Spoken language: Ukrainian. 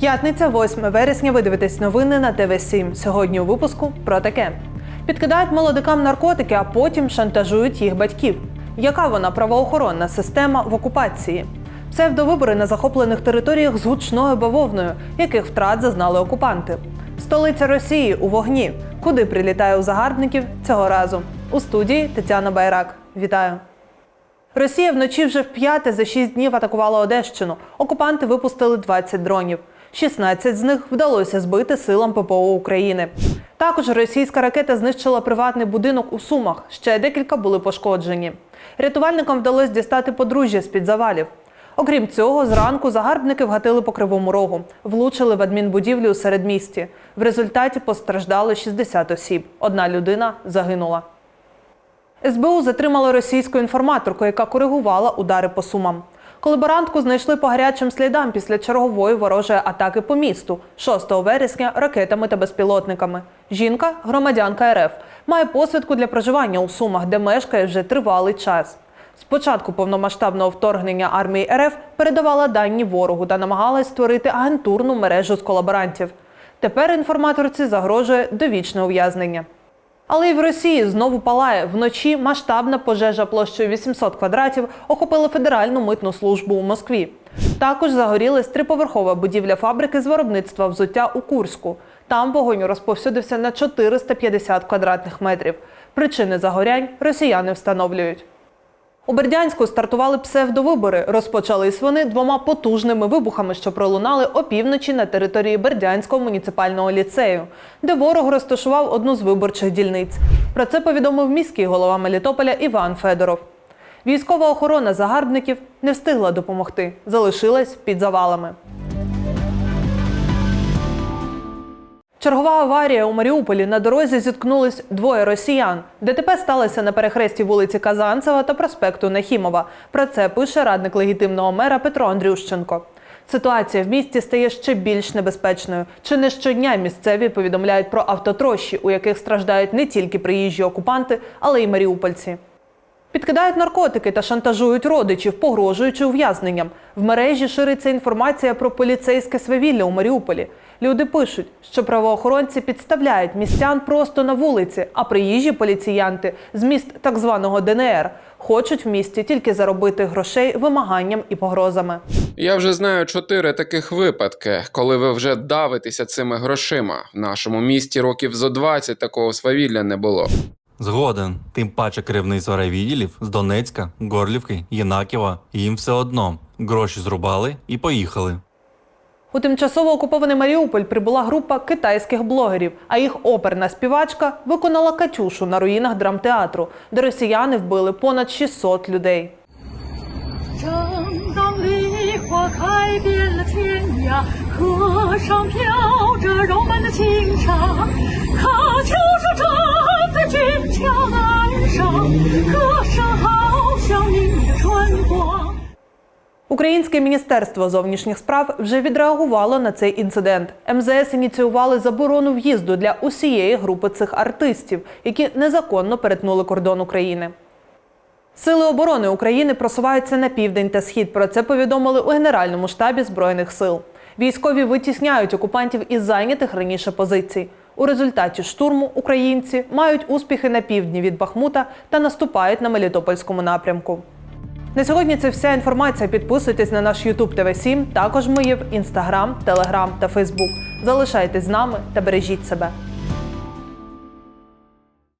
П'ятниця, 8 вересня. Ви дивитесь новини на ТВ 7 Сьогодні у випуску про таке: підкидають молодикам наркотики, а потім шантажують їх батьків. Яка вона правоохоронна система в окупації? Псевдовибори на захоплених територіях з гучною бавовною, яких втрат зазнали окупанти. Столиця Росії у вогні. Куди прилітає у загарбників цього разу? У студії Тетяна Байрак. Вітаю. Росія вночі вже вп'яте за 6 днів атакувала Одещину. Окупанти випустили 20 дронів. 16 з них вдалося збити силам ППО України. Також російська ракета знищила приватний будинок у Сумах. Ще декілька були пошкоджені. Рятувальникам вдалося дістати подружжя з-під завалів. Окрім цього, зранку загарбники вгатили по кривому рогу, влучили в адмінбудівлю у середмісті. В результаті постраждали 60 осіб. Одна людина загинула. СБУ затримала російську інформаторку, яка коригувала удари по сумам. Колаборантку знайшли по гарячим слідам після чергової ворожої атаки по місту 6 вересня ракетами та безпілотниками. Жінка, громадянка РФ, має посвідку для проживання у Сумах, де мешкає вже тривалий час. З початку повномасштабного вторгнення армії РФ передавала дані ворогу та намагалась створити агентурну мережу з колаборантів. Тепер інформаторці загрожує довічне ув'язнення. Але й в Росії знову палає. Вночі масштабна пожежа площею 800 квадратів охопила федеральну митну службу у Москві. Також загорілась триповерхова будівля фабрики з виробництва взуття у Курську. Там вогонь розповсюдився на 450 квадратних метрів. Причини загорянь росіяни встановлюють. У Бердянську стартували псевдовибори. Розпочались вони двома потужними вибухами, що пролунали опівночі на території Бердянського муніципального ліцею, де ворог розташував одну з виборчих дільниць. Про це повідомив міський голова Мелітополя Іван Федоров. Військова охорона загарбників не встигла допомогти, залишилась під завалами. Чергова аварія у Маріуполі на дорозі зіткнулись двоє росіян. ДТП сталося на перехресті вулиці Казанцева та проспекту Нахімова. Про це пише радник легітимного мера Петро Андрющенко. Ситуація в місті стає ще більш небезпечною. Чи не щодня місцеві повідомляють про автотрощі, у яких страждають не тільки приїжджі окупанти, але й маріупольці. Підкидають наркотики та шантажують родичів, погрожуючи ув'язненням. В мережі шириться інформація про поліцейське свавілля у Маріуполі. Люди пишуть, що правоохоронці підставляють містян просто на вулиці, а приїжджі поліціянти з міст так званого ДНР хочуть в місті тільки заробити грошей вимаганням і погрозами. Я вже знаю чотири таких випадки, коли ви вже давитеся цими грошима. В нашому місті років зо 20 такого свавілля не було. Згоден. Тим паче керівництво райвідділів з Донецька, Горлівки, Єнаківа. Їм все одно. Гроші зрубали і поїхали. У тимчасово окупований Маріуполь прибула група китайських блогерів, а їх оперна співачка виконала Катюшу на руїнах драмтеатру, де росіяни вбили понад 600 людей. Українське міністерство зовнішніх справ вже відреагувало на цей інцидент. МЗС ініціювали заборону в'їзду для усієї групи цих артистів, які незаконно перетнули кордон України. Сили оборони України просуваються на південь та схід. Про це повідомили у Генеральному штабі Збройних сил. Військові витісняють окупантів із зайнятих раніше позицій. У результаті штурму українці мають успіхи на півдні від Бахмута та наступають на Мелітопольському напрямку. На сьогодні це вся інформація. Підписуйтесь на наш YouTube TV 7 Також ми є в Instagram, Telegram та Facebook. Залишайтесь з нами та бережіть себе.